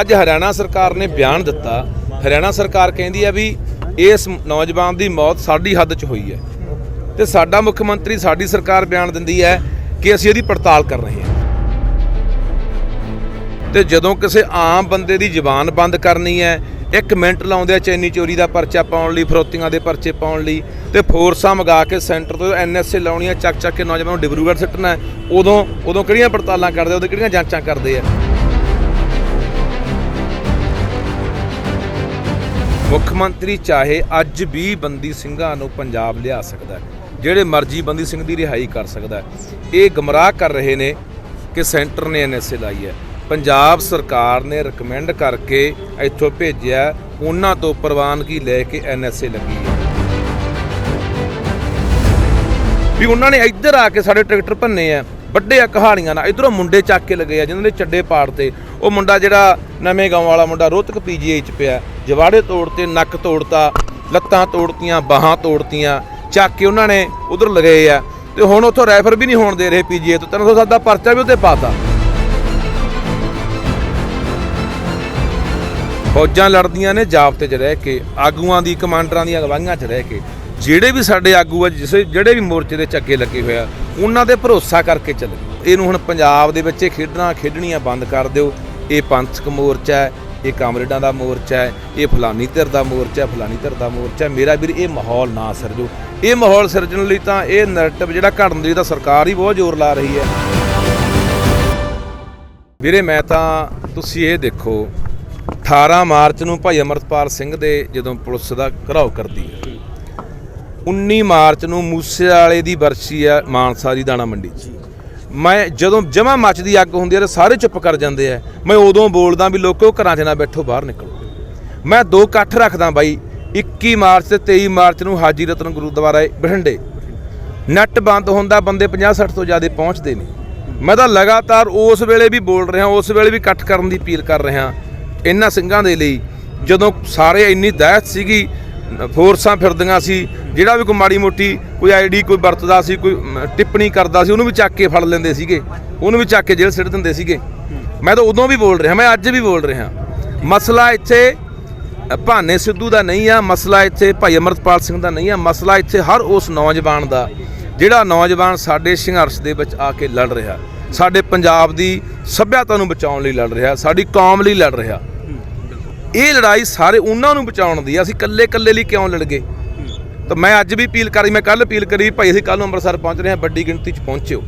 ਅੱਜ ਹਰਿਆਣਾ ਸਰਕਾਰ ਨੇ ਬਿਆਨ ਦਿੱਤਾ। ਹਰਿਆਣਾ ਸਰਕਾਰ ਕਹਿੰਦੀ ਹੈ ਵੀ ਇਸ ਨੌਜਵਾਨ ਦੀ ਮੌਤ ਸਾਡੀ ਹੱਦ 'ਚ ਹੋਈ ਹੈ। ਤੇ ਸਾਡਾ ਮੁੱਖ ਮੰਤਰੀ, ਸਾਡੀ ਸਰਕਾਰ ਬਿਆਨ ਦਿੰਦੀ ਹੈ ਕਿ ਅਸੀਂ ਇਹਦੀ ਪੜਤਾਲ ਕਰ ਰਹੇ ਹਾਂ। ਤੇ ਜਦੋਂ ਕਿਸੇ ਆਮ ਬੰਦੇ ਦੀ ਜ਼ੁਬਾਨ ਬੰਦ ਕਰਨੀ ਹੈ, ਇੱਕ ਮਿੰਟ ਲਾਉਂਦੇ ਆ ਚੈਨੀ ਚੋਰੀ ਦਾ ਪਰਚਾ ਪਾਉਣ ਲਈ, ਫਰੋਤੀਆਂ ਦੇ ਪਰਚੇ ਪਾਉਣ ਲਈ, ਤੇ ਫੋਰਸਾਂ ਮੰਗਾ ਕੇ ਸੈਂਟਰ ਤੋਂ ਐਨਐਸਏ ਲਾਉਣੀਆਂ ਚੱਕ ਚੱਕ ਕੇ ਨੌਜਵਾਨਾਂ ਨੂੰ ਡਿਬਰੂਗੜ੍ਹ ਸਿੱਟਣਾ ਉਦੋਂ ਉਦੋਂ ਕਿਹੜੀਆਂ ਪੜਤਾਲਾਂ ਕਰਦੇ ਉਦੋਂ ਕਿਹੜੀਆਂ ਜਾਂਚਾਂ ਕਰਦੇ ਆ? ਮੁੱਖ ਮੰਤਰੀ ਚਾਹੇ ਅੱਜ ਵੀ ਬੰਦੀ ਸਿੰਘਾਂ ਨੂੰ ਪੰਜਾਬ ਲਿਆ ਸਕਦਾ ਹੈ, ਜਿਹੜੇ ਮਰਜ਼ੀ ਬੰਦੀ ਸਿੰਘ ਦੀ ਰਿਹਾਈ ਕਰ ਸਕਦਾ ਹੈ। ਇਹ ਗਮਰਾਹ ਕਰ ਰਹੇ ਨੇ ਕਿ ਸੈਂਟਰ ਨੇ ਐਨਐਸਏ ਲਾਈ ਹੈ। ਪੰਜਾਬ ਸਰਕਾਰ ਨੇ ਰეკਮੈਂਡ ਕਰਕੇ ਇੱਥੋਂ ਭੇਜਿਆ ਉਹਨਾਂ ਤੋਂ ਪ੍ਰਵਾਨਗੀ ਲੈ ਕੇ ਐਨਐਸਏ ਲੱਗੀ ਹੈ। ਵੀ ਉਹਨਾਂ ਨੇ ਇੱਧਰ ਆ ਕੇ ਸਾਡੇ ਟਰੈਕਟਰ ਭੰਨੇ ਆ, ਵੱਡੇ ਆ ਕਹਾਣੀਆਂ ਨਾਲ, ਇਧਰੋਂ ਮੁੰਡੇ ਚੱਕ ਕੇ ਲਗੇ ਆ, ਜਿਨ੍ਹਾਂ ਦੇ ਚੱਡੇ ਪਾੜ ਤੇ। ਉਹ ਮੁੰਡਾ ਜਿਹੜਾ ਨਵੇਂ ਗਾਉਂ ਵਾਲਾ ਮੁੰਡਾ ਰੋਹਤਕ ਪੀਜੀਆਈ ਚ ਪਿਆ, ਜਵਾੜੇ ਤੋੜਤੇ, ਨੱਕ ਤੋੜਤਾ, ਲੱਤਾਂ ਤੋੜਤੀਆਂ, ਬਾਹਾਂ ਤੋੜਤੀਆਂ, ਚੱਕ ਕੇ ਉਹਨਾਂ ਨੇ ਉਧਰ ਲਗਾਏ ਆ। ਤੇ ਹੁਣ ਉੱਥੋਂ ਰੈਫਰ ਵੀ ਨਹੀਂ ਹੋਣ ਦੇ ਰਹੇ ਪੀਜੀਆਈ ਤੋਂ 307 ਦਾ ਪਰਚਾ ਵੀ ਉੱਤੇ ਪਾਤਾ। ਫੌਜਾਂ ਲੜਦੀਆਂ ਨੇ ਜਾਬਤੇ 'ਚ ਰਹਿ ਕੇ, ਆਗੂਆਂ ਦੀ, ਕਮਾਂਡਰਾਂ ਦੀਆਂ ਅਗਵਾਈਆਂ 'ਚ ਰਹਿ ਕੇ। ਜਿਹੜੇ ਵੀ ਸਾਡੇ ਆਗੂ ਆ, ਜਿਸੇ ਜਿਹੜੇ ਵੀ ਮੋਰਚੇ ਦੇ ਚੱਕੇ ਲੱਗੇ ਹੋਇਆ ਉਹਨਾਂ ਦੇ ਭਰੋਸਾ ਕਰਕੇ ਚੱਲੇ। ਇਹਨੂੰ ਹੁਣ ਪੰਜਾਬ ਦੇ ਵਿੱਚ ਇਹ ਖੇਡਣਾ ਖੇਡਣੀਆਂ ਬੰਦ ਕਰ ਦਿਓ। ਇਹ ਪੰਥਕ ਮੋਰਚਾ ਹੈ, ਇਹ ਕਾਮਰੇਡਾਂ ਦਾ ਮੋਰਚਾ ਹੈ, ਇਹ ਫਲਾਨੀ ਧਿਰ ਦਾ ਮੋਰਚਾ ਫਲਾਨੀ ਧਿਰ ਦਾ ਮੋਰਚਾ ਮੇਰਾ ਵੀਰ, ਇਹ ਮਾਹੌਲ ਨਾ ਸਿਰਜੋ। ਇਹ ਮਾਹੌਲ ਸਿਰਜਣ ਲਈ ਤਾਂ ਇਹ ਨੈਰੇਟਿਵ ਜਿਹੜਾ ਘੜਨ ਦੀ ਤਾਂ ਸਰਕਾਰ ਹੀ ਬਹੁਤ ਜ਼ੋਰ ਲਾ ਰਹੀ ਹੈ। ਵੀਰੇ, ਮੈਂ ਤਾਂ ਤੁਸੀਂ ਇਹ ਦੇਖੋ 18 ਮਾਰਚ ਨੂੰ ਭਾਈ ਅਮਰਤਪਾਲ ਸਿੰਘ ਦੇ ਜਦੋਂ ਪੁਲਿਸ ਦਾ ਘਰਾਓ ਕਰਦੀ ਹੈ 19 ਮਾਰਚ ਨੂੰ ਮੂਸੇ ਵਾਲੇ ਦੀ ਵਰਸੀ ਆ ਮਾਨਸਾ ਦੀ ਦਾਣਾ ਮੰਡੀ 'ਚ। ਮੈਂ ਜਦੋਂ ਜਮਾ ਮੱਚਦੀ ਅੱਗ ਹੁੰਦੀ ਹੈ ਤੇ ਸਾਰੇ ਚੁੱਪ ਕਰ ਜਾਂਦੇ ਆ, ਮੈਂ ਉਦੋਂ ਬੋਲਦਾ ਵੀ ਲੋਕੋ ਘਰਾਂ 'ਚ ਨਾ ਬੈਠੋ, ਬਾਹਰ ਨਿਕਲੋ। ਮੈਂ ਦੋ ਇਕੱਠ ਰੱਖਦਾ ਬਾਈ 21 ਮਾਰਚ ਤੇ 23 ਮਾਰਚ ਨੂੰ ਹਾਜੀ ਰਤਨ ਗੁਰਦੁਆਰਾ ਬਠਿੰਡੇ। ਨੈਟ ਬੰਦ ਹੁੰਦਾ, ਬੰਦੇ 50 60 ਤੋਂ ਜ਼ਿਆਦਾ ਪਹੁੰਚਦੇ ਨੇ ਮੈਂ ਤਾਂ ਲਗਾਤਾਰ ਉਸ ਵੇਲੇ ਵੀ ਬੋਲ ਰਿਹਾ, ਉਸ ਵੇਲੇ ਵੀ ਇਕੱਠ ਕਰਨ ਦੀ ਅਪੀਲ ਕਰ ਰਿਹਾ, ਇਹਨਾਂ ਸਿੰਘਾਂ ਦੇ ਲਈ। ਜਦੋਂ ਸਾਰੇ ਇੰਨੀ ਦਹਿਸ਼ਤ ਸੀਗੀ ਫੋਰਸਾਂ ਫਿਰਦੀਆਂ ਸੀ, ਜਿਹੜਾ ਵੀ ਕੋਈ ਮਾੜੀ ਮੋਟੀ ਕੋਈ ਆਈਡੀ ਕੋਈ ਵਰਤਦਾ ਸੀ, ਕੋਈ ਟਿੱਪਣੀ ਕਰਦਾ ਸੀ, ਉਹਨੂੰ ਵੀ ਚੱਕ ਕੇ ਫੜ ਲੈਂਦੇ ਸੀਗੇ। ਉਹਨੂੰ ਵੀ ਚੱਕ ਕੇ ਜੇਲ੍ਹ ਸਿੱਟ ਦਿੰਦੇ ਸੀਗੇ। ਮੈਂ ਤਾਂ ਉਦੋਂ ਵੀ ਬੋਲ ਰਿਹਾ, ਮੈਂ ਅੱਜ ਵੀ ਬੋਲ ਰਿਹਾ। ਮਸਲਾ ਇੱਥੇ ਭਾਨੇ ਸਿੱਧੂ ਦਾ ਨਹੀਂ ਆ, ਮਸਲਾ ਇੱਥੇ ਭਾਈ ਅਮਰਤਪਾਲ ਸਿੰਘ ਦਾ ਨਹੀਂ ਆ, ਮਸਲਾ ਇੱਥੇ ਹਰ ਉਸ ਨੌਜਵਾਨ ਦਾ, ਜਿਹੜਾ ਨੌਜਵਾਨ ਸਾਡੇ ਸੰਘਰਸ਼ ਦੇ ਵਿੱਚ ਆ ਕੇ ਲੜ ਰਿਹਾ। ਸਾਡੇ ਪੰਜਾਬ ਦੀ ਸੱਭਿਅਤਾ ਨੂੰ ਬਚਾਉਣ ਲਈ ਲੜ ਰਿਹਾ, ਸਾਡੀ ਕੌਮ ਲਈ ਲੜ ਰਿਹਾ। ਇਹ ਲੜਾਈ ਸਾਰੇ ਉਹਨਾਂ ਨੂੰ ਬਚਾਉਣ ਦੀ ਆ। ਅਸੀਂ ਇਕੱਲੇ ਇਕੱਲੇ ਲਈ ਕਿਉਂ ਲੜ ਗਏ? ਤਾਂ ਮੈਂ ਅੱਜ ਵੀ ਅਪੀਲ ਕਰੀ ਮੈਂ ਕੱਲ ਅਪੀਲ ਕਰੀ ਭਾਈ, ਅਸੀਂ ਕੱਲ ਨੂੰ ਅੰਮ੍ਰਿਤਸਰ ਪਹੁੰਚ ਰਹੇ ਹਾਂ, ਵੱਡੀ ਗਿਣਤੀ 'ਚ ਪਹੁੰਚਿਓ।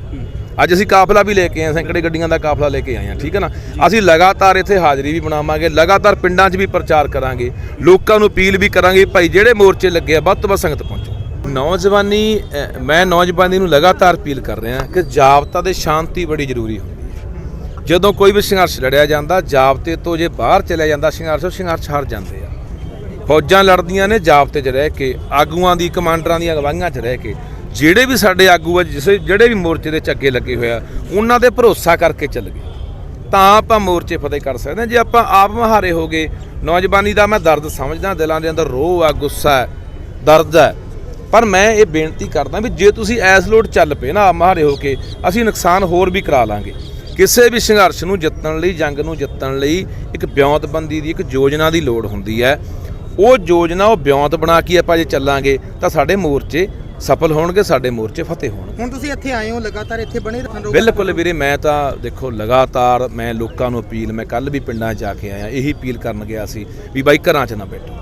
ਅੱਜ ਅਸੀਂ ਕਾਫਲਾ ਵੀ ਲੈ ਕੇ ਆਏ ਸੈਂਕੜੇ ਗੱਡੀਆਂ ਦਾ ਕਾਫਲਾ ਲੈ ਕੇ ਆਏ ਹਾਂ, ਠੀਕ ਹੈ ਨਾ? ਅਸੀਂ ਲਗਾਤਾਰ ਇੱਥੇ ਹਾਜ਼ਰੀ ਵੀ ਬਣਾਵਾਂਗੇ, ਲਗਾਤਾਰ ਪਿੰਡਾਂ 'ਚ ਵੀ ਪ੍ਰਚਾਰ ਕਰਾਂਗੇ, ਲੋਕਾਂ ਨੂੰ ਅਪੀਲ ਵੀ ਕਰਾਂਗੇ ਭਾਈ, ਜਿਹੜੇ ਮੋਰਚੇ ਲੱਗੇ ਆ, ਵੱਧ ਤੋਂ ਵੱਧ ਸੰਗਤ ਪਹੁੰਚੋ। ਨੌਜਵਾਨੀ ਮੈਂ ਨੌਜਵਾਨੀ ਨੂੰ ਲਗਾਤਾਰ ਅਪੀਲ ਕਰ ਰਿਹਾ ਕਿ ਜਾਬਤਾ ਤੇ ਸ਼ਾਂਤੀ ਬੜੀ ਜ਼ਰੂਰੀ ਹੈ। ਜਦੋਂ ਕੋਈ ਵੀ ਸੰਘਰਸ਼ ਲੜਿਆ ਜਾਂਦਾ, ਜਾਬਤੇ ਤੋਂ ਜੇ ਬਾਹਰ ਚਲਿਆ ਜਾਂਦਾ ਸੰਘਰਸ਼, ਉਹ ਸੰਘਰਸ਼ ਹਾਰ ਜਾਂਦੇ ਆ। ਫੌਜਾਂ ਲੜਦੀਆਂ ਨੇ, ਜਾਬਤੇ 'ਚ ਰਹਿ ਕੇ, ਆਗੂਆਂ ਦੀ, ਕਮਾਂਡਰਾਂ ਦੀਆਂ ਅਗਵਾਈਆਂ 'ਚ ਰਹਿ ਕੇ। ਜਿਹੜੇ ਵੀ ਸਾਡੇ ਆਗੂ ਆ, ਜਿਸੇ, ਜਿਹੜੇ ਵੀ ਮੋਰਚੇ ਦੇ ਚੱਗੇ ਲੱਗੇ ਹੋਇਆ ਉਹਨਾਂ ਦੇ ਭਰੋਸਾ ਕਰਕੇ ਚੱਲ ਗਏ। ਤਾਂ ਆਪਾਂ ਮੋਰਚੇ ਫਤਿਹ ਕਰ ਸਕਦੇ ਹਾਂ। ਜੇ ਆਪਾਂ ਆਪ ਮਹਾਰੇ ਹੋ ਗਏ, ਨੌਜਵਾਨੀ ਦਾ ਮੈਂ ਦਰਦ ਸਮਝਦਾ, ਦਿਲਾਂ ਦੇ ਅੰਦਰ ਰੋਹ ਆ, ਗੁੱਸਾ ਹੈ, ਦਰਦ ਹੈ। ਪਰ ਮੈਂ ਇਹ ਬੇਨਤੀ ਕਰਦਾ ਵੀ ਜੇ ਤੁਸੀਂ ਐਸ ਲੋਡ ਚੱਲ ਪਏ ਨਾ, ਆਪ ਮਹਾਰੇ ਹੋ ਕੇ, ਅਸੀਂ ਨੁਕਸਾਨ ਹੋਰ ਵੀ ਕਰਾ ਲਾਂਗੇ। ਕਿਸੇ ਵੀ ਸੰਘਰਸ਼ ਨੂੰ ਜਿੱਤਣ ਲਈ ਜੰਗ ਨੂੰ ਜਿੱਤਣ ਲਈ ਇੱਕ ਬਿਉਂਤਬੰਦੀ ਦੀ ਇੱਕ ਯੋਜਨਾ ਦੀ ਲੋੜ ਹੁੰਦੀ ਹੈ। ਉਹ ਯੋਜਨਾ ਉਹ ਬਿਉਂਤ ਬਣਾ ਕੇ ਆਪਾਂ ਜੇ ਚੱਲਾਂਗੇ ਤਾਂ ਸਾਡੇ ਮੋਰਚੇ ਸਫਲ ਹੋਣਗੇ ਸਾਡੇ ਮੋਰਚੇ ਫਤਿਹ ਹੋਣਗੇ। ਹੁਣ ਤੁਸੀਂ ਇੱਥੇ ਆਏ ਹੋ ਲਗਾਤਾਰ ਇੱਥੇ ਬਣੇ ਰਹਿਣ ਬਿਲਕੁਲ ਵੀਰੇ ਮੈਂ ਤਾਂ ਦੇਖੋ ਲਗਾਤਾਰ ਮੈਂ ਲੋਕਾਂ ਨੂੰ ਅਪੀਲ ਮੈਂ ਕੱਲ ਵੀ ਪਿੰਡਾਂ 'ਚ ਜਾ ਕੇ ਆਇਆ ਇਹੀ ਅਪੀਲ ਕਰਨ ਗਿਆ ਸੀ ਵੀ ਬਾਈ ਘਰਾਂ 'ਚ ਨਾ ਬੈਠੋ।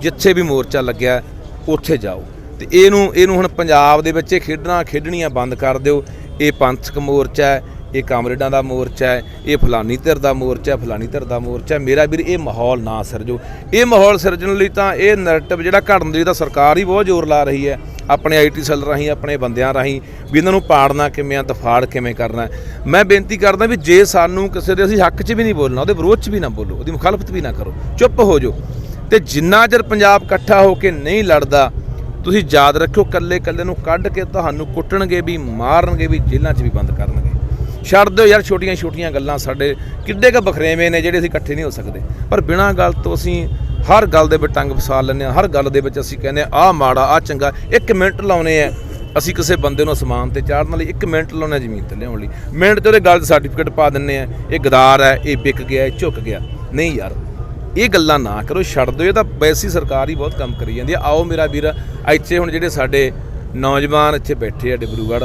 ਜਿੱਥੇ ਵੀ ਮੋਰਚਾ ਲੱਗਿਆ ਉੱਥੇ ਜਾਓ। ਤੇ ਇਹਨੂੰ ਇਹਨੂੰ ਹੁਣ ਪੰਜਾਬ ਦੇ ਵਿੱਚ ਖੇਡਣਾ ਖੇਡਣੀਆਂ ਬੰਦ ਕਰ ਦਿਓ। ਇਹ ਪੰਥਕ ਮੋਰਚਾ ਹੈ ਇਹ ਕਾਮਰੇਡਾਂ ਦਾ ਮੋਰਚਾ ਹੈ, ਇਹ ਫਲਾਨੀ ਧਿਰ ਦਾ ਮੋਰਚਾ ਹੈ, ਫਲਾਨੀ ਧਿਰ ਦਾ ਮੋਰਚਾ ਹੈ। ਮੇਰਾ ਵੀਰ, ਇਹ ਮਾਹੌਲ ਨਾ ਸਿਰਜੋ। ਇਹ ਮਾਹੌਲ ਸਿਰਜਣ ਲਈ ਤਾਂ ਇਹ ਨੈਰੇਟਿਵ ਜਿਹੜਾ ਘੜਨ ਲਈ ਤਾਂ ਸਰਕਾਰ ਹੀ ਬਹੁਤ ਜ਼ੋਰ ਲਾ ਰਹੀ ਹੈ। ਆਪਣੇ ਆਈਟੀ ਸੈੱਲ ਰਾਹੀਂ, ਆਪਣੇ ਬੰਦਿਆਂ ਰਾਹੀਂ ਵੀ ਇਹਨਾਂ ਨੂੰ ਪਾੜਨਾ ਕਿਵੇਂ ਆ, ਦਫਾੜ ਕਿਵੇਂ ਕਰਨਾ ਮੈਂ ਬੇਨਤੀ ਕਰਦਾ ਵੀ ਜੇ ਸਾਨੂੰ ਕਿਸੇ ਦੇ ਅਸੀਂ ਹੱਕ 'ਚ ਵੀ ਨਹੀਂ ਬੋਲਣਾ, ਉਹਦੇ ਵਿਰੋਧ 'ਚ ਵੀ ਨਾ ਬੋਲੋ, ਉਹਦੀ ਮੁਖਾਲਫਤ ਵੀ ਨਾ ਕਰੋ। ਚੁੱਪ ਹੋ ਜਾਓ। ਤੇ ਜਿੰਨਾ ਚਿਰ ਪੰਜਾਬ ਇਕੱਠਾ ਹੋ ਕੇ ਨਹੀਂ ਲੜਦਾ, ਤੁਸੀਂ ਯਾਦ ਰੱਖਿਓ ਕੱਲੇ ਕੱਲੇ ਨੂੰ ਕੱਢ ਕੇ ਤੁਹਾਨੂੰ ਕੁੱਟਣਗੇ ਵੀ, ਮਾਰਨਗੇ ਵੀ, ਜੇਲ੍ਹਾਂ 'ਚ ਵੀ ਬੰਦ ਕਰਨਗੇ। ਛੱਡ ਦਿਓ ਯਾਰ ਛੋਟੀਆਂ ਛੋਟੀਆਂ ਗੱਲਾਂ ਸਾਡੇ। ਕਿੱਡੇ ਕ ਬਖਰੇਵੇਂ ਨੇ ਜਿਹੜੇ ਅਸੀਂ ਇਕੱਠੇ ਨਹੀਂ ਹੋ ਸਕਦੇ। ਪਰ ਬਿਨਾਂ ਗੱਲ ਤੋਂ ਅਸੀਂ ਹਰ ਗੱਲ ਦੇ ਵਿੱਚ ਟੰਗ ਫਸਾ ਲੈਂਦੇ ਹਾਂ, ਹਰ ਗੱਲ ਦੇ ਵਿੱਚ ਅਸੀਂ ਕਹਿੰਦੇ ਆ ਆਹ ਮਾੜਾ ਆ ਚੰਗਾ, ਇੱਕ ਮਿੰਟ ਲਾਉਨੇ ਆ। ਅਸੀਂ ਕਿਸੇ ਬੰਦੇ ਨੂੰ ਅਸਮਾਨ ਤੇ ਚਾੜਨ ਲਈ ਇੱਕ ਮਿੰਟ ਲਾਉਣਾ ਜ਼ਮੀਨ ਤੇ ਲਿਆਉਣ ਲਈ। ਮਿੰਟ ਤੇ ਉਹਦੇ ਗੱਲ ਸਰਟੀਫਿਕੇਟ ਪਾ ਦਿੰਨੇ ਆ, ਇਹ ਗਦਾਰ ਹੈ, ਇਹ ਵਿਕ ਗਿਆ, ਇਹ ਝੁੱਕ ਗਿਆ। ਨਹੀਂ ਯਾਰ, ਇਹ ਗੱਲਾਂ ਨਾ ਕਰੋ, ਛੱਡ ਦਿਓ, ਇਹ ਤਾਂ ਵੈਸੀ ਸਰਕਾਰ ਹੀ ਬਹੁਤ ਕੰਮ ਕਰੀ ਜਾਂਦੀ ਆ। ਆਓ ਮੇਰਾ ਵੀਰ, ਇੱਥੇ ਹੁਣ ਜਿਹੜੇ ਸਾਡੇ ਨੌਜਵਾਨ ਇੱਥੇ ਬੈਠੇ ਆ ਡਿਬਰੂਗੜ੍ਹ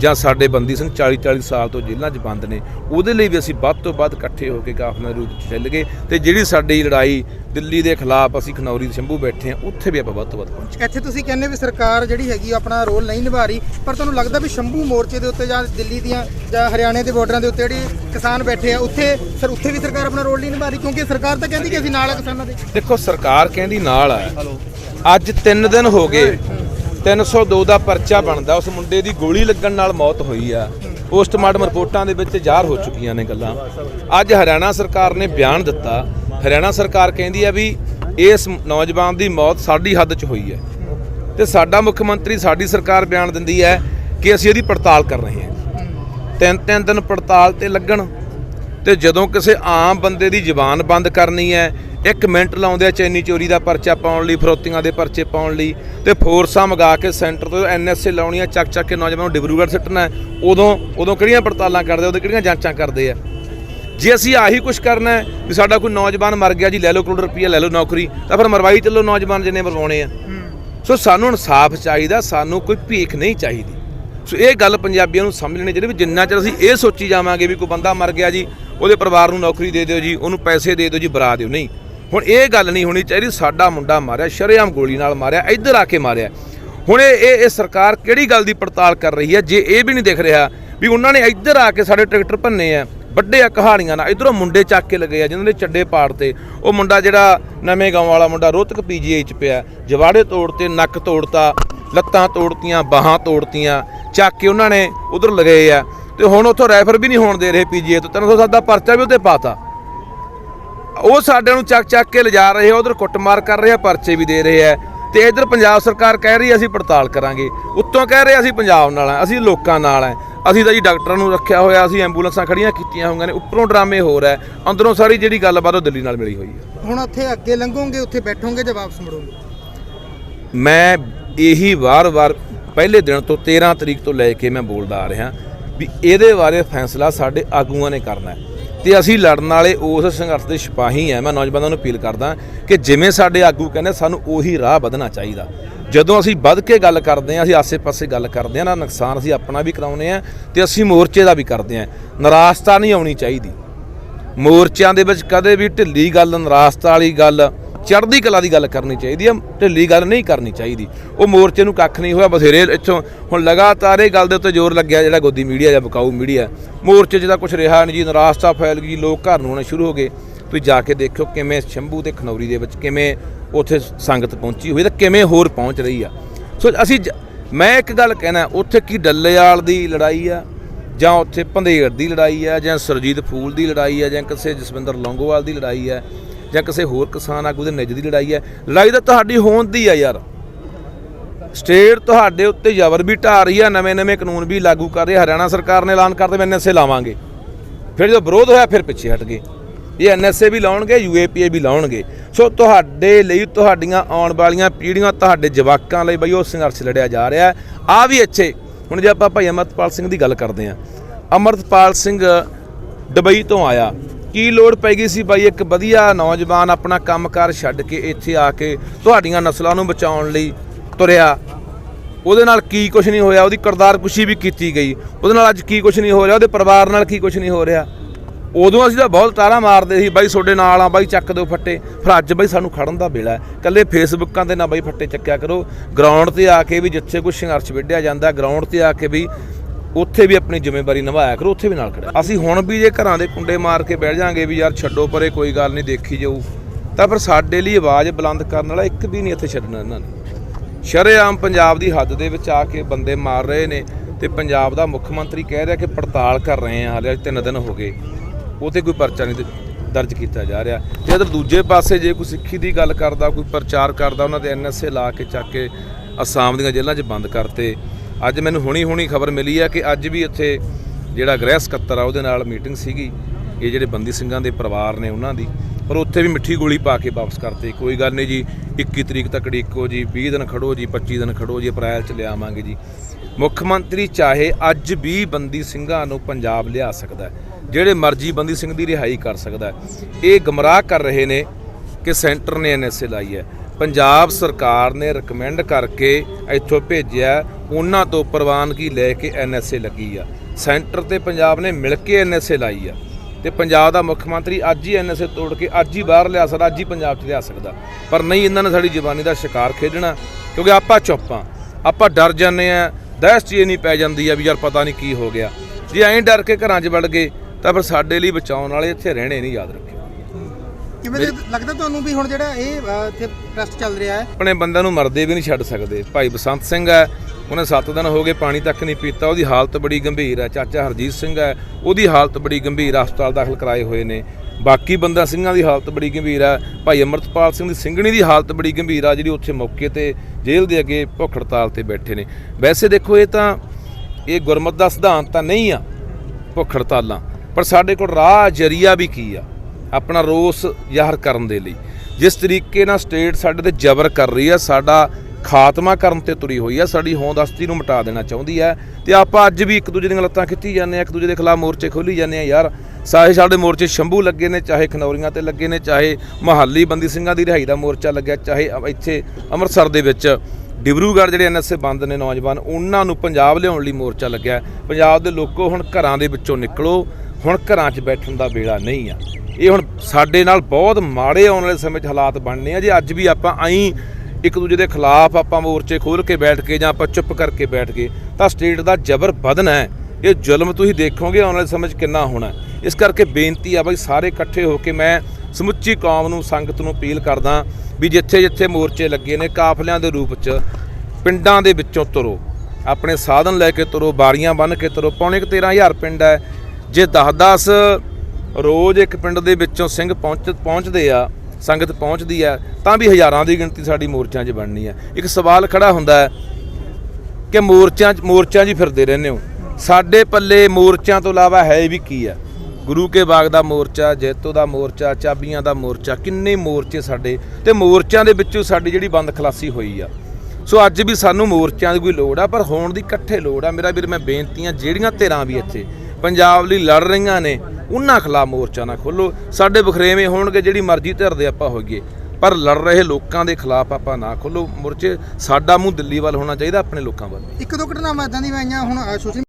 ਜਾਂ ਸਾਡੇ ਬੰਦੀ ਸਿੰਘ 40 40 ਸਾਲ ਤੋਂ ਜੇਲ੍ਹਾਂ 'ਚ ਬੰਦ ਨੇ ਉਹਦੇ ਲਈ ਵੀ ਅਸੀਂ ਵੱਧ ਤੋਂ ਵੱਧ ਇਕੱਠੇ ਹੋ ਕੇ ਕਾਫਲਾ ਰੂਪ 'ਚ ਚੱਲ ਗਏ ਤੇ ਜਿਹੜੀ ਸਾਡੀ ਲੜਾਈ ਦਿੱਲੀ ਦੇ ਖਿਲਾਫ ਅਸੀਂ ਖਨੌਰੀ ਦੇ ਸ਼ੰਭੂ ਬੈਠੇ ਆ ਉੱਥੇ ਵੀ ਆਪਾਂ ਵੱਧ ਤੋਂ ਵੱਧ ਪਹੁੰਚੇ। ਇੱਥੇ ਤੁਸੀਂ ਕਹਿੰਦੇ ਵੀ ਸਰਕਾਰ ਜਿਹੜੀ ਹੈਗੀ ਆਪਣਾ ਰੋਲ ਨਹੀਂ ਨਿਭਾ ਰਹੀ ਪਰ ਤੁਹਾਨੂੰ ਲੱਗਦਾ ਵੀ ਸ਼ੰਭੂ ਮੋਰਚੇ ਦੇ ਉੱਤੇ ਜਾਂ ਦਿੱਲੀ ਦੀਆਂ ਜਾਂ ਹਰਿਆਣੇ ਦੇ ਬਾਰਡਰਾਂ ਦੇ ਉੱਤੇ ਜਿਹੜੀ ਕਿਸਾਨ ਬੈਠੇ ਆ ਉੱਥੇ ਸਰ ਉੱਥੇ ਵੀ ਸਰਕਾਰ ਆਪਣਾ ਰੋਲ ਨਹੀਂ ਨਿਭਾ ਰਹੀ ਕਿਉਂਕਿ ਸਰਕਾਰ ਤਾਂ ਕਹਿੰਦੀ ਕਿ ਅਸੀਂ ਨਾਲ ਆ ਕਿਸਾਨਾਂ ਦੇ। ਦੇਖੋ ਸਰਕਾਰ ਕਹਿੰਦੀ ਨਾਲ ਆ। ਅੱਜ 3 ਦਿਨ ਹੋ ਗਏ 302 ਦਾ ਪਰਚਾ ਬਣਦਾ, ਉਸ ਮੁੰਡੇ ਦੀ ਗੋਲੀ ਲੱਗਣ ਨਾਲ ਮੌਤ ਹੋਈ ਆ। ਪੋਸਟਮਾਰਟਮ ਰਿਪੋਰਟਾਂ ਦੇ ਵਿੱਚ ਜ਼ਾਹਰ ਹੋ ਚੁੱਕੀਆਂ ਨੇ ਗੱਲਾਂ। ਅੱਜ ਹਰਿਆਣਾ ਸਰਕਾਰ ਨੇ ਬਿਆਨ ਦਿੱਤਾ। ਹਰਿਆਣਾ ਸਰਕਾਰ ਕਹਿੰਦੀ ਆ ਵੀ ਇਸ ਨੌਜਵਾਨ ਦੀ ਮੌਤ ਸਾਡੀ ਹੱਦ 'ਚ ਹੋਈ ਹੈ। ਤੇ ਸਾਡਾ ਮੁੱਖ ਮੰਤਰੀ, ਸਾਡੀ ਸਰਕਾਰ ਬਿਆਨ ਦਿੰਦੀ ਹੈ ਕਿ ਅਸੀਂ ਇਹਦੀ ਪੜਤਾਲ ਕਰ ਰਹੇ ਹਾਂ। ਤਿੰਨ ਤਿੰਨ ਦਿਨ ਪੜਤਾਲ ਤੇ ਲੱਗਣ। ਤੇ ਜਦੋਂ ਕਿਸੇ ਆਮ ਬੰਦੇ ਦੀ ਜ਼ੁਬਾਨ ਬੰਦ ਕਰਨੀ ਹੈ ਇੱਕ ਮਿੰਟ ਲਾਉਂਦੇ ਆ ਚੈਨੀ ਚੋਰੀ ਦਾ ਪਰਚਾ ਪਾਉਣ ਲਈ, ਫਰੋਤੀਆਂ ਦੇ ਪਰਚੇ ਪਾਉਣ ਲਈ ਤੇ ਫੋਰਸਾਂ ਮੰਗਾ ਕੇ ਸੈਂਟਰ ਤੋਂ ਐਨਐਸਏ ਲਾਉਣੀਆਂ, ਚੱਕ ਚੱਕ ਕੇ ਨੌਜਵਾਨਾਂ ਨੂੰ ਡਿਬਰੂਗੜ੍ਹ ਸਿੱਟਣਾ ਉਦੋਂ ਉਦੋਂ ਕਿਹੜੀਆਂ ਪੜਤਾਲਾਂ ਕਰਦੇ ਉਦੋਂ ਕਿਹੜੀਆਂ ਜਾਂਚਾਂ ਕਰਦੇ ਆ? ਜੇ ਅਸੀਂ ਆਹੀ ਕੁਝ ਕਰਨਾ ਹੈ ਵੀ ਸਾਡਾ ਕੋਈ ਨੌਜਵਾਨ ਮਰ ਗਿਆ ਜੀ, ਲੈ ਲਓ ਕਰੋੜ ਰੁਪਈਆ, ਲੈ ਲਓ ਨੌਕਰੀ, ਤਾਂ ਫਿਰ ਮਰਵਾਈ ਚੱਲੋ ਨੌਜਵਾਨ ਜਿੰਨੇ ਮਰਵਾਉਣੇ ਆ। ਸੋ ਸਾਨੂੰ ਇਨਸਾਫ ਚਾਹੀਦਾ, ਸਾਨੂੰ ਕੋਈ ਭੀਖ ਨਹੀਂ ਚਾਹੀਦੀ। ਸੋ ਇਹ ਗੱਲ ਪੰਜਾਬੀਆਂ ਨੂੰ ਸਮਝ ਲੈਣੀ ਚਾਹੀਦੀ ਵੀ ਜਿੰਨਾ ਚਿਰ ਅਸੀਂ ਇਹ ਸੋਚੀ ਜਾਵਾਂਗੇ ਵੀ ਕੋਈ ਬੰਦਾ ਮਰ ਗਿਆ ਜੀ, ਉਹਦੇ ਪਰਿਵਾਰ ਨੂੰ ਨੌਕਰੀ ਦੇ ਦਿਓ ਜੀ, ਉਹਨੂੰ ਪੈਸੇ ਦੇ ਦਿਓ ਜੀ, ਬਰਾ ਦਿਓ। ਨਹੀਂ ਹੁਣ ਇਹ ਗੱਲ ਨਹੀਂ ਹੋਣੀ ਚਾਹੀਦੀ, ਸਾਡਾ ਮੁੰਡਾ ਮਾਰਿਆ, ਸ਼ਰੇਆਮ ਗੋਲੀ ਨਾਲ ਮਾਰਿਆ, ਇੱਧਰ ਆ ਕੇ ਮਾਰਿਆ। ਹੁਣ ਇਹ ਇਹ ਸਰਕਾਰ ਕਿਹੜੀ ਗੱਲ ਦੀ ਪੜਤਾਲ ਕਰ ਰਹੀ ਹੈ? ਜੇ ਇਹ ਵੀ ਨਹੀਂ ਦਿਖ ਰਿਹਾ ਵੀ ਉਹਨਾਂ ਨੇ ਇੱਧਰ ਆ ਕੇ ਸਾਡੇ ਟਰੈਕਟਰ ਭੰਨੇ ਆ, ਵੱਡੇ ਆ ਕਹਾਣੀਆਂ ਨਾਲ, ਇਧਰੋਂ ਮੁੰਡੇ ਚੱਕ ਕੇ ਲਗੇ ਆ, ਜਿਨ੍ਹਾਂ ਦੇ ਚੱਡੇ ਪਾੜ 'ਤੇ, ਉਹ ਮੁੰਡਾ ਜਿਹੜਾ ਨਵੇਂ ਗਾਉਂ ਵਾਲਾ ਮੁੰਡਾ ਰੋਹਤਕ ਪੀਜੀਆਈ ਚ ਪਿਆ, ਜਵਾੜੇ ਤੋੜਤੇ, ਨੱਕ ਤੋੜਤਾ, ਲੱਤਾਂ ਤੋੜਤੀਆਂ, ਬਾਹਾਂ ਤੋੜਤੀਆਂ, ਚੱਕ ਕੇ ਉਹਨਾਂ ਨੇ ਉਧਰ ਲਗਾਏ ਆ। ਤੇ ਹੁਣ ਉੱਥੋਂ ਰੈਫਰ ਵੀ ਨਹੀਂ ਹੋਣ ਦੇ ਰਹੇ ਪੀਜੀਆਈ ਤੋਂ 307 ਦਾ ਪਰਚਾ ਵੀ ਉੱਤੇ ਪਾਤਾ। ਉਹ ਸਾਡੇ ਨੂੰ ਚੱਕ ਚੱਕ ਕੇ ਲਿਜਾ ਰਹੇ ਆ ਉਧਰ ਕੁੱਟਮਾਰ ਕਰ ਰਹੇ ਆ ਪਰਚੇ ਵੀ ਦੇ ਰਹੇ ਆ। ਤੇ ਇਧਰ ਪੰਜਾਬ ਸਰਕਾਰ ਕਹਿ ਰਹੀ ਅਸੀਂ ਪੜਤਾਲ ਕਰਾਂਗੇ। ਉੱਤੋਂ ਕਹਿ ਰਹੇ ਅਸੀਂ ਪੰਜਾਬ ਨਾਲ ਆ ਅਸੀਂ ਲੋਕਾਂ ਨਾਲ ਆ। ਅਸੀਂ ਤਾਂ ਜੀ ਡਾਕਟਰਾਂ ਨੂੰ ਰੱਖਿਆ ਹੋਇਆ ਅਸੀਂ ਐਂਬੂਲੈਂਸਾਂ ਖੜੀਆਂ ਕੀਤੀਆਂ ਹੋਈਆਂ ਨੇ ਉੱਪਰੋਂ ਡਰਾਮੇ ਹੋ ਰਿਹਾ ਅੰਦਰੋਂ ਸਾਰੀ ਜਿਹੜੀ ਗੱਲਬਾਤ ਉਹ ਦਿੱਲੀ ਨਾਲ ਮਿਲੀ ਹੋਈ ਹੈ ਹੁਣ ਉੱਥੇ ਅੱਗੇ ਲੰਘੋਗੇ ਉੱਥੇ ਬੈਠੋਗੇ ਜਾਂ ਵਾਪਸ ਮੁੜੋਗੇ? ਮੈਂ ਇਹੀ ਵਾਰ-ਵਾਰ ਪਹਿਲੇ ਦਿਨ ਤੋਂ 13 ਤਰੀਕ ਤੋਂ ਲੈ ਕੇ ਮੈਂ ਬੋਲਦਾ ਆ ਰਿਹਾ ਵੀ ਇਹਦੇ ਬਾਰੇ ਫੈਸਲਾ ਸਾਡੇ ਆਗੂਆਂ ਨੇ ਕਰਨਾ ਹੈ। ਤੇ ਅਸੀਂ ਲੜਨ ਵਾਲੇ ਉਸ ਸੰਘਰਸ਼ ਦੇ ਸਿਪਾਹੀ ਆ। ਮੈਂ ਨੌਜਵਾਨਾਂ ਨੂੰ ਅਪੀਲ ਕਰਦਾ ਕਿ ਜਿਵੇਂ ਸਾਡੇ ਆਗੂ ਕਹਿੰਦੇ, ਸਾਨੂੰ ਉਹੀ ਰਾਹ ਵਧਣਾ ਚਾਹੀਦਾ। ਜਦੋਂ ਅਸੀਂ ਵੱਧ ਕੇ ਗੱਲ ਕਰਦੇ ਹਾਂ, ਅਸੀਂ ਆਸੇ-ਪਾਸੇ ਗੱਲ ਕਰਦੇ ਹਾਂ, ਨਾ ਨੁਕਸਾਨ ਅਸੀਂ ਆਪਣਾ ਵੀ ਕਰਾਉਨੇ ਆ ਤੇ ਅਸੀਂ ਮੋਰਚੇ ਦਾ ਵੀ ਕਰਦੇ ਹਾਂ। ਨਿਰਾਸ਼ਤਾ ਨਹੀਂ ਆਉਣੀ ਚਾਹੀਦੀ। ਮੋਰਚਿਆਂ ਦੇ ਵਿੱਚ ਕਦੇ ਵੀ ਢਿੱਲੀ ਗੱਲ, ਨਰਾਸਤਾ ਵਾਲੀ ਗੱਲ ਚੜ੍ਹਦੀ ਕਲਾ ਦੀ ਗੱਲ ਕਰਨੀ ਚਾਹੀਦੀ ਆ, ਢਿੱਲੀ ਗੱਲ ਨਹੀਂ ਕਰਨੀ ਚਾਹੀਦੀ। ਉਹ ਮੋਰਚੇ ਨੂੰ ਕੱਖ ਨਹੀਂ ਹੋਇਆ, ਬਥੇਰੇ ਇੱਥੋਂ ਹੁਣ ਲਗਾਤਾਰ ਇਹ ਗੱਲ ਦੇ ਉੱਤੇ ਜ਼ੋਰ ਲੱਗਿਆ, ਜਿਹੜਾ ਗੋਦੀ ਮੀਡੀਆ ਜਾਂ ਬਕਾਊ ਮੀਡੀਆ। ਮੋਰਚੇ 'ਚ ਤਾਂ ਕੁਝ ਰਿਹਾ ਨਹੀਂ ਜੀ, ਨਰਾਸਤਾ ਫੈਲ ਗਈ, ਲੋਕ ਘਰ ਨੂੰ ਆਉਣੇ ਸ਼ੁਰੂ ਹੋ ਗਏ। ਤੁਸੀਂ ਜਾ ਕੇ ਦੇਖਿਓ ਕਿਵੇਂ ਸ਼ੰਭੂ ਤੇ ਖਨੌਰੀ ਦੇ ਵਿੱਚ ਕਿਵੇਂ ਉੱਥੇ ਸੰਗਤ ਪਹੁੰਚੀ ਹੋਈ ਤੇ ਕਿਵੇਂ ਹੋਰ ਪਹੁੰਚ ਰਹੀ ਆ। ਸੋ ਅਸੀਂ ਜ- ਮੈਂ ਇੱਕ ਗੱਲ ਕਹਿਣਾ, ਉੱਥੇ ਕੀ ਡੱਲੇਵਾਲ ਦੀ ਲੜਾਈ ਆ, ਜਾਂ ਉੱਥੇ ਭੰਦੇੜ ਦੀ ਲੜਾਈ ਆ, ਜਾਂ ਸਰਜੀਤ ਫੂਲ ਦੀ ਲੜਾਈ ਆ, ਜਾਂ ਕਿਸੇ ਜਸਵਿੰਦਰ ਲੌਂਗੋਵਾਲ ਦੀ ਲੜਾਈ ਆ ਜਾਂ ਕਿਸੇ ਹੋਰ ਕਿਸਾਨ ਆਗੂ ਦੇ ਨਿੱਜ ਦੀ ਲੜਾਈ ਹੈ? ਲੜਾਈ ਤਾਂ ਤੁਹਾਡੀ ਹੋਣ ਦੀ ਆ ਯਾਰ। ਸਟੇਟ ਤੁਹਾਡੇ ਉੱਤੇ ਜ਼ਬਰ ਵੀ ਢਾ ਰਹੀ ਆ, ਨਵੇਂ-ਨਵੇਂ ਕਾਨੂੰਨ ਵੀ ਲਾਗੂ ਕਰ ਰਹੀ ਹਰਿਆਣਾ ਸਰਕਾਰ ਨੇ ਐਲਾਨ ਕਰਤੇ ਮੈਂ ਐਨਐਸਏ ਲਾਵਾਂਗੇ। ਫਿਰ ਜਦੋਂ ਵਿਰੋਧ ਹੋਇਆ, ਫਿਰ ਪਿੱਛੇ ਹਟ ਗਏ। ਇਹ ਐਨਐਸਏ ਵੀ ਲਾਉਣਗੇ ਯੂਏਪੀਏ ਵੀ ਲਾਉਣਗੇ। ਸੋ ਤੁਹਾਡੇ ਲਈ ਤੁਹਾਡੀਆਂ ਆਉਣ ਵਾਲੀਆਂ ਪੀੜ੍ਹੀਆਂ, ਤੁਹਾਡੇ ਜਵਾਕਾਂ ਲਈ ਬਈ ਉਹ ਸੰਘਰਸ਼ ਲੜਿਆ ਜਾ ਰਿਹਾ ਆ ਵੀ ਅੱਛੇ ਹੁਣ ਜੇ ਆਪਾਂ ਭਾਈ ਅਮਰਤਪਾਲ ਸਿੰਘ ਦੀ ਗੱਲ ਕਰਦੇ ਆਂ ਅਮਰਤਪਾਲ ਸਿੰਘ ਦੁਬਈ ਤੋਂ ਆਇਆ। ਕੀ ਲੋੜ ਪੈ ਗਈ ਸੀ ਬਾਈ ਇੱਕ ਵਧੀਆ ਨੌਜਵਾਨ ਆਪਣਾ ਕੰਮਕਾਰ ਛੱਡ ਕੇ ਇੱਥੇ ਆ ਕੇ ਤੁਹਾਡੀਆਂ ਨਸਲਾਂ ਨੂੰ ਬਚਾਉਣ ਲਈ ਤੁਰਿਆ? ਉਹਦੇ ਨਾਲ ਕੀ ਕੁਝ ਨਹੀਂ ਹੋਇਆ? ਉਹਦੀ ਕਰਦਾਰਕੁਸ਼ੀ ਵੀ ਕੀਤੀ ਗਈ। ਉਹਦੇ ਨਾਲ ਅੱਜ ਕੀ ਕੁਝ ਨਹੀਂ ਹੋ ਰਿਹਾ? ਉਹਦੇ ਪਰਿਵਾਰ ਨਾਲ ਕੀ ਕੁਝ ਨਹੀਂ ਹੋ ਰਿਹਾ? ਉਦੋਂ ਅਸੀਂ ਤਾਂ ਬਹੁਤ ਤਾਰਾ ਮਾਰਦੇ ਸੀ, ਬਾਈ ਤੁਹਾਡੇ ਨਾਲ ਆ, ਬਾਈ ਚੱਕ ਦਿਓ ਫੱਟੇ। ਫਿਰ ਅੱਜ ਬਾਈ ਸਾਨੂੰ ਖੜਨ ਦਾ ਵੇਲਾ ਹੈ। ਕੱਲੇ ਫੇਸਬੁੱਕਾਂ ਤੇ ਨਾ ਬਾਈ ਫੱਟੇ ਚੱਕਿਆ ਕਰੋ। ਗਰਾਊਂਡ ਤੇ ਆ ਕੇ ਵੀ ਜਿੱਥੇ ਕੋਈ ਸੰਘਰਸ਼ ਵਿੱਢਿਆ ਜਾਂਦਾ ਗਰਾਊਂਡ ਤੇ ਆ ਕੇ ਵੀ ਉੱਥੇ ਵੀ ਆਪਣੀ ਜ਼ਿੰਮੇਵਾਰੀ ਨਿਭਾਇਆ ਕਰੋ, ਉੱਥੇ ਵੀ ਨਾਲ ਖੜਿਆ ਅਸੀਂ ਹੁਣ ਵੀ ਜੇ ਘਰਾਂ ਦੇ ਕੁੰਡੇ ਮਾਰ ਕੇ ਬਹਿ ਜਾਾਂਗੇ ਵੀ ਯਾਰ ਛੱਡੋ ਪਰੇ, ਕੋਈ ਗੱਲ ਨਹੀਂ, ਦੇਖੀ ਜਾਊ। ਤਾਂ ਫਿਰ ਸਾਡੇ ਲਈ ਆਵਾਜ਼ ਬੁਲੰਦ ਕਰਨ ਵਾਲਾ ਇੱਕ ਵੀ ਨਹੀਂ ਇੱਥੇ ਛੱਡਣਾ ਇਹਨਾਂ ਨੇ। ਸ਼ਰੇਆਮ ਪੰਜਾਬ ਦੀ ਹੱਦ ਦੇ ਵਿੱਚ ਆ ਕੇ ਬੰਦੇ ਮਾਰ ਰਹੇ ਨੇ ਤੇ ਪੰਜਾਬ ਦਾ ਮੁੱਖ ਮੰਤਰੀ ਕਹਿ ਰਿਹਾ ਕਿ ਪੜਤਾਲ ਕਰ ਰਹੇ ਆ, ਹਾਲੇ ਤਿੰਨ ਦਿਨ ਹੋ ਗਏ। ਉਹ ਤੇ ਕੋਈ ਪਰਚਾ ਨਹੀਂ ਦਰਜ ਕੀਤਾ ਜਾ ਰਿਹਾ। ਤੇ ਇਧਰ ਦੂਜੇ ਪਾਸੇ ਜੇ ਕੋਈ ਸਿੱਖੀ ਦੀ ਗੱਲ ਕਰਦਾ, ਕੋਈ ਪ੍ਰਚਾਰ ਕਰਦਾ, ਉਹਨਾਂ ਦੇ ਐਨਐਸਏ ਲਾ ਕੇ ਚੱਕ ਕੇ ਅਸਾਮ ਦੀਆਂ ਜੇਲ੍ਹਾਂ 'ਚ ਬੰਦ ਕਰਤੇ। ਅੱਜ ਮੈਨੂੰ ਹੁਣੀ ਹੁਣੀ ਖਬਰ ਮਿਲੀ ਹੈ ਕਿ ਅੱਜ ਵੀ ਇੱਥੇ ਜਿਹੜਾ ਗ੍ਰਹਿ ਸਕੱਤਰ ਆ, ਉਹਦੇ ਨਾਲ ਮੀਟਿੰਗ ਸੀਗੀ। ਇਹ ਜਿਹੜੇ ਬੰਦੀ ਸਿੰਘਾਂ ਦੇ ਪਰਿਵਾਰ ਨੇ ਉਹਨਾਂ ਦੀ। ਪਰ ਉੱਥੇ ਵੀ ਮਿੱਠੀ ਗੋਲੀ ਪਾ ਕੇ ਵਾਪਸ ਕਰਤੇ। ਕੋਈ ਗੱਲ ਨਹੀਂ ਜੀ 21 ਤਰੀਕ ਤੱਕ ਡੀਕੋ ਜੀ 20 ਦਿਨ ਖੜੋ ਜੀ 25 ਦਿਨ ਖੜੋ ਜੀ, ਅਪ੍ਰੈਲ ਚ ਲਿਆਵਾਂਗੇ ਜੀ। ਮੁੱਖ ਮੰਤਰੀ ਚਾਹੇ ਅੱਜ ਵੀ ਬੰਦੀ ਸਿੰਘਾਂ ਨੂੰ ਪੰਜਾਬ ਲਿਆ ਸਕਦਾ ਜਿਹੜੇ ਮਰਜ਼ੀ ਬੰਦੀ ਸਿੰਘ ਦੀ ਰਿਹਾਈ ਕਰ ਸਕਦਾ ਇਹ ਗਮਰਾਹ ਕਰ ਰਹੇ ਨੇ ਕਿ ਸੈਂਟਰ ਨੇ ਐਨਐਸਏ ਲਾਈ ਹੈ। ਪੰਜਾਬ ਸਰਕਾਰ ਨੇ ਰეკਮੈਂਡ ਕਰਕੇ ਇੱਥੋਂ ਭੇਜਿਆ ਉਹਨਾਂ ਤੋਂ ਪ੍ਰਵਾਨਗੀ ਲੈ ਕੇ ਐਨਐਸਏ ਲੱਗੀ ਆ। ਸੈਂਟਰ ਤੇ ਪੰਜਾਬ ਨੇ ਮਿਲ ਕੇ ਐਨਐਸਏ ਲਾਈ ਆ। ਤੇ ਪੰਜਾਬ ਦਾ ਮੁੱਖ ਮੰਤਰੀ ਅੱਜ ਹੀ ਐਨਐਸਏ ਤੋੜ ਕੇ ਅੱਜ ਹੀ ਬਾਹਰ ਲਿਆ ਸਕਦਾ ਅੱਜ ਹੀ ਪੰਜਾਬ 'ਚ ਲਿਆ ਸਕਦਾ। ਪਰ ਨਹੀਂ ਇਹਨਾਂ ਨੇ ਸਾਡੀ ਜ਼ਬਾਨੀ ਦਾ ਸ਼ਿਕਾਰ ਖੇਡਣਾ ਕਿਉਂਕਿ ਆਪਾਂ ਚੁੱਪ ਆ। ਆਪਾਂ ਡਰ ਜਾਂਦੇ ਆ ਦਹਿਸ਼ਤ 'ਚ ਇਹ ਨਹੀਂ ਪੈ ਜਾਂਦੀ ਆ ਵੀ ਯਾਰ ਪਤਾ ਨਹੀਂ ਕੀ ਹੋ ਗਿਆ। ਜੇ ਐਂ ਡਰ ਕੇ ਘਰਾਂ 'ਚ ਵੜ ਗਏ ਤਾਂ ਫਿਰ ਸਾਡੇ ਲਈ ਬਚਾਉਣ ਵਾਲੇ ਇੱਥੇ ਰਹਿਣੇ ਨਹੀਂ ਯਾਦ ਰੱਖਿਓ। ਕਿਵੇਂ ਲੱਗਦਾ ਤੁਹਾਨੂੰ ਵੀ ਹੁਣ ਜਿਹੜਾ ਇਹ ਇੱਥੇ ਟਰਸਟ ਚੱਲ ਰਿਹਾ ਹੈ? ਆਪਣੇ ਬੰਦਿਆਂ ਨੂੰ ਮਰਦੇ ਵੀ ਨਹੀਂ ਛੱਡ ਸਕਦੇ। ਭਾਈ ਬਸੰਤ ਸਿੰਘ ਹੈ ਉਹਨੇ 7 ਦਿਨ ਹੋ ਗਏ ਪਾਣੀ ਤੱਕ ਨਹੀਂ ਪੀਤਾ ਉਹਦੀ ਹਾਲਤ ਬੜੀ ਗੰਭੀਰ ਹੈ। ਚਾਚਾ ਹਰਜੀਤ ਸਿੰਘ ਹੈ ਉਹਦੀ ਹਾਲਤ ਬੜੀ ਗੰਭੀਰ ਹੈ, ਹਸਪਤਾਲ ਦਾਖਲ ਕਰਾਏ ਹੋਏ ਨੇ। ਬਾਕੀ ਬੰਦਾ ਸਿੰਘਾਂ ਦੀ ਹਾਲਤ ਬੜੀ ਗੰਭੀਰ ਹੈ। ਭਾਈ ਅਮਰਤਪਾਲ ਸਿੰਘ ਦੀ ਸਿੰਘਣੀ ਦੀ ਹਾਲਤ ਬੜੀ ਗੰਭੀਰ ਆ ਜਿਹੜੀ ਉੱਥੇ ਮੌਕੇ ਤੇ ਜੇਲ੍ਹ ਦੇ ਅੱਗੇ ਭੁੱਖ ਹੜਤਾਲ ਤੇ ਬੈਠੇ ਨੇ। ਵੈਸੇ ਦੇਖੋ ਇਹ ਤਾਂ ਇਹ ਗੁਰਮਤ ਦਾ ਸਿਧਾਂਤ ਤਾਂ ਨਹੀਂ ਆ ਭੁੱਖ ਹੜਤਾਲਾਂ। ਪਰ ਸਾਡੇ ਕੋਲ ਰਾਹ ਜਰੀਆ ਵੀ ਕੀ ਆ? ਆਪਣਾ ਰੋਸ ਜ਼ਾਹਰ ਕਰਨ ਦੇ ਲਈ। ਜਿਸ ਤਰੀਕੇ ਨਾਲ ਸਟੇਟ ਸਾਡੇ ਤੇ ਜ਼ਬਰ ਕਰ ਰਹੀ ਆ ਸਾਡਾ ਖਾਤਮਾ ਕਰਨ ਤੇ ਤੁਰੀ ਹੋਈ ਹੈ ਸਾਡੀ ਹੋਂਦ ਹਸਤੀ ਨੂੰ ਮਿਟਾ ਦੇਣਾ ਚਾਹੁੰਦੀ ਹੈ ਤੇ ਆਪਾਂ ਅੱਜ ਵੀ ਇੱਕ ਦੂਜੇ ਦੀਆਂ ਲੱਤਾਂ ਖਿੱਚੀ ਜਾਂਦੇ ਆ, ਇੱਕ ਦੂਜੇ ਦੇ ਖਿਲਾਫ ਮੋਰਚੇ ਖੋਲੀ ਜਾਂਦੇ ਆ ਯਾਰ। ਸਾਰੇ ਸਾਡੇ ਮੋਰਚੇ ਸ਼ੰਭੂ ਲੱਗੇ ਨੇ, ਚਾਹੇ ਖਨੌਰੀਆਂ ਤੇ ਲੱਗੇ ਨੇ, ਚਾਹੇ ਮਹਾਲੀ ਬੰਦੀ ਸਿੰਘਾਂ ਦੀ ਰਿਹਾਈ ਦਾ ਮੋਰਚਾ ਲੱਗਿਆ, ਚਾਹੇ ਇੱਥੇ ਅੰਮ੍ਰਿਤਸਰ ਦੇ ਵਿੱਚ ਡਿਬਰੂਗੜ੍ਹ ਜਿਹੜੇ ਐਨਐਸਏ ਬੰਦ ਨੇ ਨੌਜਵਾਨ, ਉਹਨਾਂ ਨੂੰ ਪੰਜਾਬ ਲਿਆਉਣ ਲਈ ਮੋਰਚਾ ਲੱਗਿਆ। ਪੰਜਾਬ ਦੇ ਲੋਕੋ, ਹੁਣ ਘਰਾਂ ਦੇ ਵਿੱਚੋਂ ਨਿਕਲੋ, ਹੁਣ ਘਰਾਂ 'ਚ ਬੈਠਣ ਦਾ ਵੇਲਾ ਨਹੀਂ ਆ। ਇਹ ਹੁਣ ਸਾਡੇ ਨਾਲ ਬਹੁਤ ਮਾੜੇ ਆਉਣ ਵਾਲੇ ਸਮੇਂ 'ਚ ਹਾਲਾਤ ਬਣਨੇ ਆ, ਜੇ ਅੱਜ ਵੀ ਆਪਾਂ ਐਂ ਇੱਕ ਦੂਜੇ ਦੇ ਖਿਲਾਫ ਆਪਾਂ ਮੋਰਚੇ ਖੋਲ ਕੇ ਬੈਠ ਕੇ ਜਾਂ ਆਪਾਂ ਚੁੱਪ ਕਰਕੇ ਬੈਠ ਗਏ, ਤਾਂ ਸਟੇਟ ਦਾ ਜ਼ਬਰ ਵਧਣਾ ਹੈ। ਇਹ ਜ਼ੁਲਮ ਤੁਸੀਂ ਦੇਖੋਗੇ, ਆਉਣ ਵਾਲੇ ਸਮੇਂ 'ਚ ਕਿੰਨਾ ਹੋਣਾ ਇਸ ਕਰਕੇ ਬੇਨਤੀ ਆ ਬਈ ਸਾਰੇ ਇਕੱਠੇ ਹੋ ਕੇ ਮੈਂ ਸਮੁੱਚੀ ਕੌਮ ਨੂੰ, ਸੰਗਤ ਨੂੰ ਅਪੀਲ ਕਰਦਾ ਵੀ ਜਿੱਥੇ ਜਿੱਥੇ ਮੋਰਚੇ ਲੱਗੇ ਨੇ, ਕਾਫਲਿਆਂ ਦੇ ਰੂਪ 'ਚ ਪਿੰਡਾਂ ਦੇ ਵਿੱਚੋਂ ਤੁਰੋ। ਆਪਣੇ ਸਾਧਨ ਲੈ ਕੇ ਤੁਰੋ, ਬਾਰੀਆਂ ਬੰਨ੍ਹ ਕੇ ਤੁਰੋ। ਪੌਣੇ ਕੁ 13000 ਪਿੰਡ ਹੈ। ਜੇ 10-10 ਰੋਜ਼ ਇੱਕ ਪਿੰਡ ਦੇ ਵਿੱਚੋਂ ਸਿੰਘ ਪਹੁੰਚ, ਪਹੁੰਚਦੇ ਆ ਸੰਗਤ ਪਹੁੰਚਦੀ ਹੈ, ਤਾਂ ਵੀ ਹਜ਼ਾਰਾਂ ਦੀ ਗਿਣਤੀ ਸਾਡੀ ਮੋਰਚਿਆਂ 'ਚ ਬਣਨੀ ਹੈ। ਇੱਕ ਸਵਾਲ ਖੜਾ ਹੁੰਦਾ ਹੈ ਕਿ ਮੋਰਚਿਆਂ 'ਚ ਮੋਰਚਿਆਂ 'ਚ ਹੀ ਫਿਰਦੇ ਰਹਿੰਦੇ ਹੋ। ਸਾਡੇ ਪੱਲੇ ਮੋਰਚਿਆਂ ਤੋਂ ਇਲਾਵਾ ਹੈ ਵੀ ਕੀ ਆ ਗੁਰੂ ਕੇ ਬਾਗ ਦਾ ਮੋਰਚਾ, ਜੈਤੋ ਦਾ ਮੋਰਚਾ, ਚਾਬੀਆਂ ਦਾ ਮੋਰਚਾ, ਕਿੰਨੇ ਮੋਰਚੇ ਸਾਡੇ। ਤੇ ਮੋਰਚਿਆਂ ਦੇ ਵਿੱਚੋਂ ਸਾਡੀ ਜਿਹੜੀ ਬੰਦ ਖਲਾਸੀ ਹੋਈ ਆ। ਸੋ ਅੱਜ ਵੀ ਸਾਨੂੰ ਮੋਰਚਿਆਂ ਦੀ ਕੋਈ ਲੋੜ ਆ, ਪਰ ਹੋਣ ਦੀ ਇਕੱਠੇ ਲੋੜ ਆ। ਮੇਰਾ ਵੀਰ, ਮੈਂ ਬੇਨਤੀਆਂ ਜਿਹੜੀਆਂ ਧਿਰਾਂ ਵੀ ਇੱਥੇ ਪੰਜਾਬ ਲਈ ਲੜ ਰਹੀਆਂ ਨੇ ਉਹਨਾਂ ਖਿਲਾਫ ਮੋਰਚਾ ਨਾ ਖੋਲੋ ਸਾਡੇ ਬਖਰੇਵੇਂ ਹੋਣਗੇ ਜਿਹੜੀ ਮਰਜ਼ੀ ਧਿਰ ਦੇ ਆਪਾਂ ਹੋਈਏ, ਪਰ ਲੜ ਰਹੇ ਲੋਕਾਂ ਦੇ ਖਿਲਾਫ ਆਪਾਂ ਨਾ ਖੋਲੋ ਮੋਰਚੇ ਸਾਡਾ ਮੂੰਹ ਦਿੱਲੀ ਵੱਲ ਹੋਣਾ ਚਾਹੀਦਾ, ਆਪਣੇ ਲੋਕਾਂ ਵੱਲ। ਇੱਕ ਦੋ ਘਟਨਾਵਾਂ ਇਦਾਂ ਦੀਆਂ ਆਈਆਂ, ਹੁਣ ਸੋਸ਼ਲ